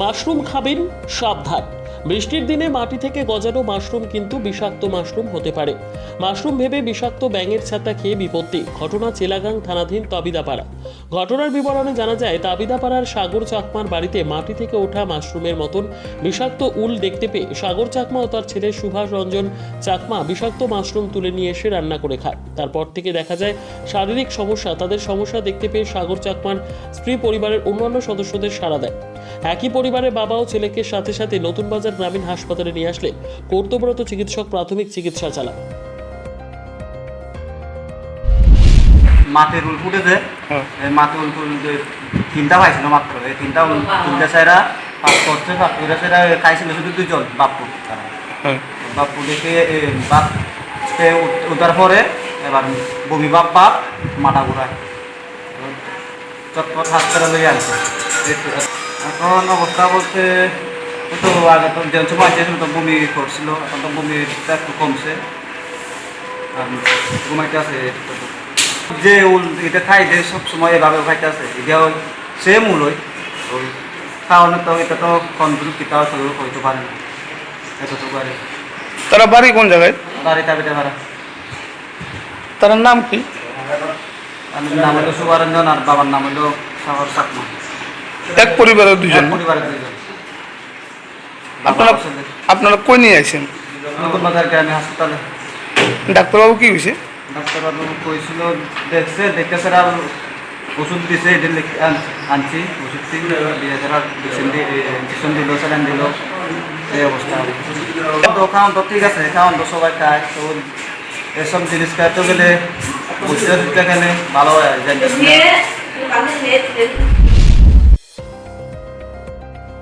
Mushroom খাবেন সাবধান। বৃষ্টির দিনে মাটি থেকে গজানো মাশরুম কিন্তু বিষাক্ত মাশরুম হতে পারে। মাশরুম ভেবে বিষাক্ত ব্যাঙের ছাতা খেয়ে বিপত্তি। ঘটনা চেলাগাং থানাধীন তাবিদাপাড়া। ঘটনার বিবরণে জানা যায়, তাবিদাপাড়ার সাগর চাকমার বাড়িতে মাটি থেকে ওঠা মাশরুমের মতন বিষাক্ত উল দেখতে পেয়ে সাগর চাকমা ও তার ছেলে সুভাষ রঞ্জন চাকমা বিষাক্ত মাশরুম তুলে নিয়ে এসে রান্না করে খায়। তারপর থেকে দেখা যায়, শারীরিক সমস্যা, তাদের সমস্যা দেখতে পেয়ে সাগর চাকমার স্ত্রী পরিবারের অন্যান্য সদস্যদের সাড়া দেয়। একই পরিবারের বাবা ও ছেলেকে সাথে সাথে নতুন বাজার গ্রামীণ হাসপাতালে নিয়ে আসলে কর্তব্যরত চিকিৎসক প্রাথমিক চিকিৎসা চালান। মাটির উল ফুটেছে। হ্যাঁ। ফুটে তিনটা পাইছিল মাত্র। এই তিনটা তিনটা পাস করছে পাস করে সেরা খাইছিল শুধু দুজন বাপ্পু। তারা হ্যাঁ। বাপ্পু দেখে বাপ উঠার পরে এবার বমি বাপ বাপ মাথা ঘুরায়। চটপট হাসপাতালে আনছে এখন অবস্থা বলতে তো আগে তো যে সময় আছে তো বমি করছিল এখন তো বমিটা একটু কমছে। আর ঘুমাইতে আছে যে উল এটা খাই যে সব সময় এভাবে খাইতে আছে এটা সেম উল ওই। ওই খাওয়ানো তো এটা তো কন্ট্রোল কিতা হইতে পারে না। এতটুকু আর তারা বাড়ি কোন জায়গায়? বাড়ি তাবিতে পারা তার নাম কি? নাম হলো সুবারঞ্জন আর বাবার নাম হলো সাগর চাকমা এক পরিবারের দুজন এক পরিবারের দুজন আপনারা আপনারা কই নিয়ে আইছেন? নতুন বাজার গ্রামে হাসপাতালে। ডাক্তারবাবু কি হয়েছে ডাক্তারবাবু কইছিল দেখছে দেখতে সেরা ওষুধ দিছে এটা আনছি ওষুধ দিয়ে সেরা ইঞ্জেকশন দিয়ে ইঞ্জেকশন দিল স্যালাইন দিল এই অবস্থা। খাওয়ান তো ঠিক আছে খাওয়ান তো সবাই খায় তো এসব জিনিস খাইতে গেলে বুঝতে বুঝতে গেলে ভালো হয়